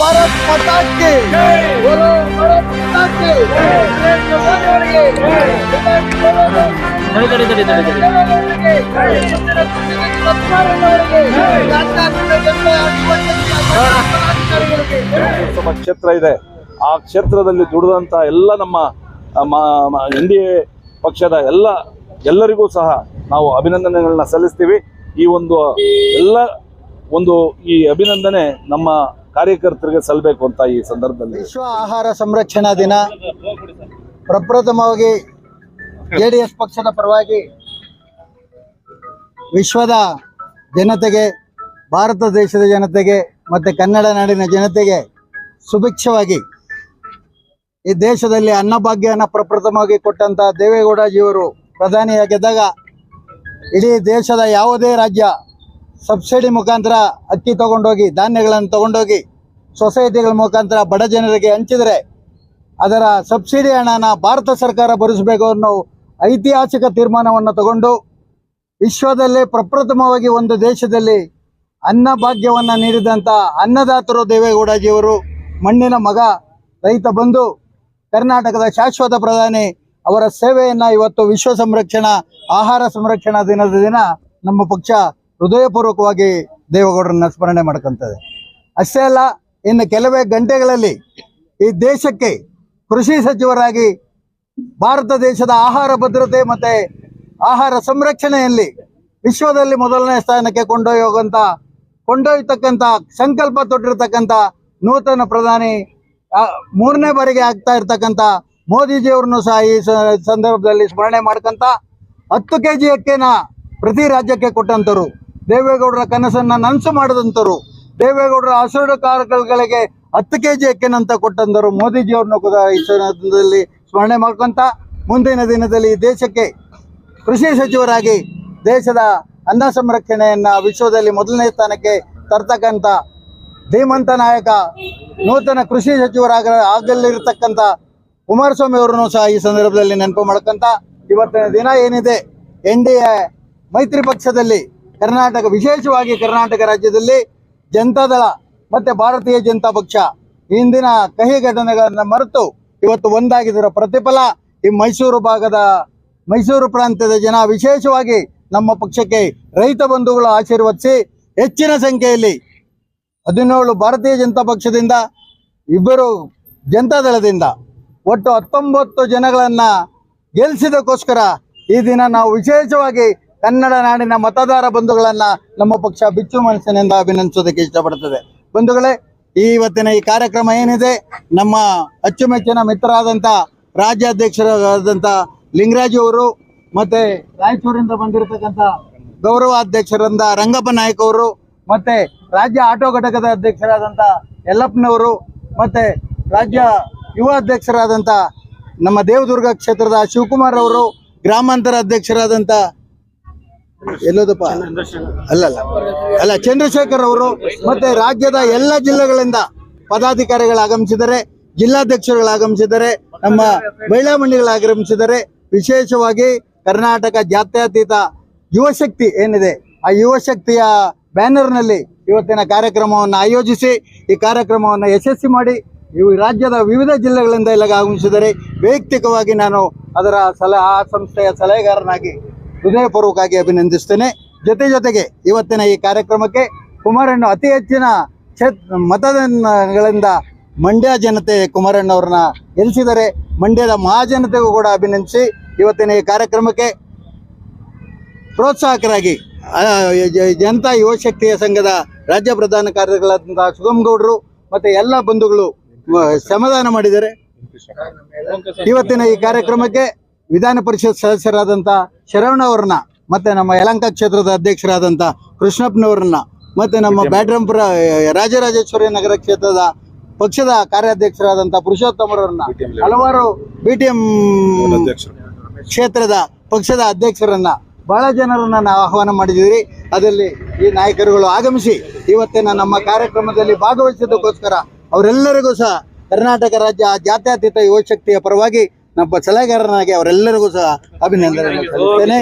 ಭಾರತ್ ಬೋಲೋ ಕ್ಷೇತ್ರ ಇದೆ. ಆ ಕ್ಷೇತ್ರದಲ್ಲಿ ದುಡಿದಂತ ಎಲ್ಲ ನಮ್ಮ ಎನ್ ಡಿ ಎ ಪಕ್ಷದ ಎಲ್ಲ ಎಲ್ಲರಿಗೂ ಸಹ ನಾವು ಅಭಿನಂದನೆಗಳನ್ನ ಸಲ್ಲಿಸ್ತೀವಿ. ಈ ಒಂದು ಎಲ್ಲ ಒಂದು ಈ ಅಭಿನಂದನೆ ನಮ್ಮ ಕಾರ್ಯಕರ್ತರಿಗೆ ಸಲ್ಲಬೇಕು ಅಂತ ಈ ಸಂದರ್ಭದಲ್ಲಿ. ವಿಶ್ವ ಆಹಾರ ಸಂರಕ್ಷಣಾ ದಿನ. ಪ್ರಪ್ರಥಮವಾಗಿ ಜೆ ಪಕ್ಷದ ಪರವಾಗಿ ವಿಶ್ವದ ಜನತೆಗೆ, ಭಾರತ ದೇಶದ ಜನತೆಗೆ, ಮತ್ತು ಕನ್ನಡ ನಾಡಿನ ಜನತೆಗೆ ಸುಭಿಕ್ಷವಾಗಿ ಈ ದೇಶದಲ್ಲಿ ಅನ್ನಭಾಗ್ಯನ ಪ್ರಪ್ರಥಮವಾಗಿ ಕೊಟ್ಟಂತ ದೇವೇಗೌಡಜಿಯವರು ಪ್ರಧಾನಿಯಾಗಿದ್ದಾಗ ಇಡೀ ದೇಶದ ಯಾವುದೇ ರಾಜ್ಯ ಸಬ್ಸಿಡಿ ಮುಖಾಂತರ ಅಕ್ಕಿ ತಗೊಂಡೋಗಿ, ಧಾನ್ಯಗಳನ್ನು ತಗೊಂಡೋಗಿ ಸೊಸೈಟಿಗಳ ಮುಖಾಂತರ ಬಡ ಜನರಿಗೆ ಹಂಚಿದರೆ ಅದರ ಸಬ್ಸಿಡಿ ಹಣನ ಭಾರತ ಸರ್ಕಾರ ಭರಿಸಬೇಕು ಅನ್ನೋ ಐತಿಹಾಸಿಕ ತೀರ್ಮಾನವನ್ನು ತಗೊಂಡು ವಿಶ್ವದಲ್ಲೇ ಪ್ರಪ್ರಥಮವಾಗಿ ಒಂದು ದೇಶದಲ್ಲಿ ಅನ್ನ ಭಾಗ್ಯವನ್ನು ನೀಡಿದಂಥ ಅನ್ನದಾತರು ದೇವೇಗೌಡಜಿಯವರು, ಮಣ್ಣಿನ ಮಗ, ರೈತ ಬಂದು ಕರ್ನಾಟಕದ ಶಾಶ್ವತ ಪ್ರಧಾನಿ ಅವರ ಸೇವೆಯನ್ನು ಇವತ್ತು ವಿಶ್ವ ಸಂರಕ್ಷಣಾ, ಆಹಾರ ಸಂರಕ್ಷಣಾ ದಿನದ ದಿನ ನಮ್ಮ ಪಕ್ಷ ಹೃದಯಪೂರ್ವಕವಾಗಿ ದೇವೇಗೌಡರನ್ನ ಸ್ಮರಣೆ ಮಾಡ್ಕೊಂತದೆ. ಅಷ್ಟೇ ಅಲ್ಲ, ಇನ್ನು ಕೆಲವೇ ಗಂಟೆಗಳಲ್ಲಿ ಈ ದೇಶಕ್ಕೆ ಕೃಷಿ ಸಚಿವರಾಗಿ ಭಾರತ ದೇಶದ ಆಹಾರ ಭದ್ರತೆ ಮತ್ತೆ ಆಹಾರ ಸಂರಕ್ಷಣೆಯಲ್ಲಿ ವಿಶ್ವದಲ್ಲಿ ಮೊದಲನೇ ಸ್ಥಾನಕ್ಕೆ ಕೊಂಡೊಯ್ಯೋಗಂತ ಕೊಂಡೊಯ್ಯತಕ್ಕಂಥ ಸಂಕಲ್ಪ ತೊಟ್ಟಿರ್ತಕ್ಕಂಥ ನೂತನ ಪ್ರಧಾನಿ ಮೂರನೇ ಬಾರಿಗೆ ಆಗ್ತಾ ಇರ್ತಕ್ಕಂಥ ಮೋದಿಜಿಯವ್ರನ್ನು ಸಹ ಈ ಸಂದರ್ಭದಲ್ಲಿ ಸ್ಮರಣೆ ಮಾಡ್ಕೊಂತ ಹತ್ತು ಕೆ ಜಿ ಅಕ್ಕಿನ ಪ್ರತಿ ರಾಜ್ಯಕ್ಕೆ ಕೊಟ್ಟಂತರು ದೇವೇಗೌಡರ ಕನಸನ್ನ ನನಸು ಮಾಡಿದಂತರು ದೇವೇಗೌಡರ ಹಸಿರು ಕಾರ್ಯಗಳಿಗೆ ಹತ್ತು ಕೆ ಜಿ ಅಕ್ಕಿನಂತ ಕೊಟ್ಟಂದರು ಮೋದಿಜಿಯವ್ರನ್ನ ಕೂಡ ಈ ಸಂದರ್ಭದಲ್ಲಿ ಸ್ಮರಣೆ ಮಾಡ್ಕೊಂತ ಮುಂದಿನ ದಿನದಲ್ಲಿ ದೇಶಕ್ಕೆ ಕೃಷಿ ಸಚಿವರಾಗಿ ದೇಶದ ಅನ್ನ ಸಂರಕ್ಷಣೆಯನ್ನ ವಿಶ್ವದಲ್ಲಿ ಮೊದಲನೇ ಸ್ಥಾನಕ್ಕೆ ತರ್ತಕ್ಕಂಥ ಧೀಮಂತ ನಾಯಕ, ನೂತನ ಕೃಷಿ ಸಚಿವರಾಗ ಆಗಲಿರತಕ್ಕಂಥ ಕುಮಾರಸ್ವಾಮಿ ಅವರನ್ನು ಸಹ ಈ ಸಂದರ್ಭದಲ್ಲಿ ನೆನಪು ಮಾಡ್ಕೊಂತ ಇವತ್ತಿನ ದಿನ ಏನಿದೆ, ಎನ್ ಡಿ ಎ ಮೈತ್ರಿ ಪಕ್ಷದಲ್ಲಿ ಕರ್ನಾಟಕ, ವಿಶೇಷವಾಗಿ ಕರ್ನಾಟಕ ರಾಜ್ಯದಲ್ಲಿ ಜನತಾದಳ ಮತ್ತೆ ಭಾರತೀಯ ಜನತಾ ಪಕ್ಷ ಇಂದಿನ ಕಹಿ ಘಟನೆಗಳನ್ನು ಮರೆತು ಇವತ್ತು ಒಂದಾಗಿದ್ದರ ಪ್ರತಿಫಲ ಈ ಮೈಸೂರು ಭಾಗದ, ಮೈಸೂರು ಪ್ರಾಂತ್ಯದ ಜನ ವಿಶೇಷವಾಗಿ ನಮ್ಮ ಪಕ್ಷಕ್ಕೆ ರೈತ ಬಂಧುಗಳು ಆಶೀರ್ವದಿಸಿ ಹೆಚ್ಚಿನ ಸಂಖ್ಯೆಯಲ್ಲಿ ಹದಿನೇಳು ಭಾರತೀಯ ಜನತಾ ಪಕ್ಷದಿಂದ ಇಬ್ಬರು ಜನತಾದಳದಿಂದ ಒಟ್ಟು ಹತ್ತೊಂಬತ್ತು ಜನಗಳನ್ನು ಗೆಲ್ಲಿಸಿದಕ್ಕೋಸ್ಕರ ಈ ದಿನ ನಾವು ವಿಶೇಷವಾಗಿ ಕನ್ನಡ ನಾಡಿನ ಮತದಾರ ಬಂಧುಗಳನ್ನ ನಮ್ಮ ಪಕ್ಷ ಬಿಚ್ಚು ಮನಸ್ಸಿನಿಂದ ಅಭಿನಂದಿಸೋದಕ್ಕೆ ಇಷ್ಟಪಡುತ್ತದೆ. ಬಂಧುಗಳೇ ಇವತ್ತಿನ ಈ ಕಾರ್ಯಕ್ರಮ ಏನಿದೆ? ನಮ್ಮ ಅಚ್ಚುಮೆಚ್ಚಿನ ಮಿತ್ರರಾದಂಥ ರಾಜ್ಯಾಧ್ಯಕ್ಷರಾದಂಥ ಲಿಂಗರಾಜು ಅವರು ಮತ್ತೆ ರಾಯಚೂರಿಂದ ಬಂದಿರತಕ್ಕಂಥ ಗೌರವ ಅಧ್ಯಕ್ಷರಾದ ರಂಗಪ್ಪ ನಾಯಕ್ ಅವರು ಮತ್ತೆ ರಾಜ್ಯ ಆಟೋ ಘಟಕದ ಅಧ್ಯಕ್ಷರಾದಂಥ ಯಲ್ಲಪ್ಪನವರು ಮತ್ತೆ ರಾಜ್ಯ ಯುವ ಅಧ್ಯಕ್ಷರಾದಂಥ ನಮ್ಮ ದೇವದುರ್ಗ ಕ್ಷೇತ್ರದ ಶಿವಕುಮಾರ್ ಅವರು, ಗ್ರಾಮಾಂತರ ಅಧ್ಯಕ್ಷರಾದಂಥ ಎಲ್ಲೋದಪ್ಪ? ಅಲ್ಲಲ್ಲ. ಅಲ್ಲ, ಚಂದ್ರಶೇಖರ್ ಅವರು ಮತ್ತೆ ರಾಜ್ಯದ ಎಲ್ಲ ಜಿಲ್ಲೆಗಳಿಂದ ಪದಾಧಿಕಾರಿಗಳು ಆಗಮಿಸಿದರೆ ಜಿಲ್ಲಾಧ್ಯಕ್ಷರುಗಳು ಆಗಮಿಸಿದರೆ ನಮ್ಮ ಮಹಿಳಾ ಮಂಡಳಿಗಳು ಆಗಮಿಸಿದರೆ ವಿಶೇಷವಾಗಿ ಕರ್ನಾಟಕ ಜಾತ್ಯತೀತ ಯುವಶಕ್ತಿ ಏನಿದೆ, ಆ ಯುವಶಕ್ತಿಯ ಬ್ಯಾನರ್ನಲ್ಲಿ ಇವತ್ತಿನ ಕಾರ್ಯಕ್ರಮವನ್ನು ಆಯೋಜಿಸಿ, ಈ ಕಾರ್ಯಕ್ರಮವನ್ನು ಯಶಸ್ವಿ ಮಾಡಿ, ಇವು ರಾಜ್ಯದ ವಿವಿಧ ಜಿಲ್ಲೆಗಳಿಂದ ಇಲ್ಲಿಗೆ ಆಗಮಿಸಿದರೆ ವೈಯಕ್ತಿಕವಾಗಿ ನಾನು ಅದರ ಸಲಹಾ ಸಂಸ್ಥೆಯ ಸಲಹೆಗಾರನಾಗಿ ಹೃದಯಪೂರ್ವಕವಾಗಿ ಅಭಿನಂದಿಸ್ತೇನೆ. ಜೊತೆ ಜೊತೆಗೆ ಇವತ್ತಿನ ಈ ಕಾರ್ಯಕ್ರಮಕ್ಕೆ ಕುಮಾರಣ್ಣ ಅತಿ ಹೆಚ್ಚಿನ ಮತದಾನಗಳಿಂದ ಮಂಡ್ಯ ಜನತೆ ಕುಮಾರಣ್ಣವ್ರನ್ನ ಗೆಲ್ಲಿಸಿದರೆ ಮಂಡ್ಯದ ಮಹಾಜನತೆಗೂ ಕೂಡ ಅಭಿನಂದಿಸಿ ಇವತ್ತಿನ ಈ ಕಾರ್ಯಕ್ರಮಕ್ಕೆ ಪ್ರೋತ್ಸಾಹಕರಾಗಿ ಜನತಾ ಯುವ ಶಕ್ತಿಯ ಸಂಘದ ರಾಜ್ಯ ಪ್ರಧಾನ ಕಾರ್ಯಗಳಾದಂತಹ ಸುಗಮ್ ಗೌಡರು ಮತ್ತೆ ಎಲ್ಲ ಬಂಧುಗಳು ಸಮಾಧಾನ ಶ್ರಮದಾನ ಮಾಡಿದ್ದಾರೆ. ಇವತ್ತಿನ ಈ ಕಾರ್ಯಕ್ರಮಕ್ಕೆ ವಿಧಾನ ಪರಿಷತ್ ಸದಸ್ಯರಾದಂಥ ಶರವಣ ಮತ್ತು ಮತ್ತೆ ನಮ್ಮ ಯಲಂಕ ಕ್ಷೇತ್ರದ ಅಧ್ಯಕ್ಷರಾದಂಥ ಕೃಷ್ಣಪ್ಪನವ್ರನ್ನ ಮತ್ತು ನಮ್ಮ ಬ್ಯಾಟ್ರಂಪುರ ರಾಜರಾಜೇಶ್ವರಿ ನಗರ ಕ್ಷೇತ್ರದ ಪಕ್ಷದ ಕಾರ್ಯಾಧ್ಯಕ್ಷರಾದಂಥ ಪುರುಷೋತ್ತಮರವ್ರನ್ನ ಹಲವಾರು ಬಿ ಟಿ ಎಂ ಕ್ಷೇತ್ರದ ಪಕ್ಷದ ಅಧ್ಯಕ್ಷರನ್ನ ಬಹಳ ಜನರನ್ನ ನಾವು ಆಹ್ವಾನ ಮಾಡಿದ್ದೀರಿ. ಅದರಲ್ಲಿ ಈ ನಾಯಕರುಗಳು ಆಗಮಿಸಿ ಇವತ್ತಿನ ನಮ್ಮ ಕಾರ್ಯಕ್ರಮದಲ್ಲಿ ಭಾಗವಹಿಸಿದ್ದಕ್ಕೋಸ್ಕರ ಅವರೆಲ್ಲರಿಗೂ ಸಹ ಕರ್ನಾಟಕ ರಾಜ್ಯ ಜಾತ್ಯತೀತ ಯುವಶಕ್ತಿಯ ಪರವಾಗಿ ನಮ್ಮ ಸಲಹೆಗಾರನಾಗಿ ಅವರೆಲ್ಲರಿಗೂ ಸಹ ಅಭಿನಂದನೆ ಸಲ್ಲಿಸ್ತೇನೆ.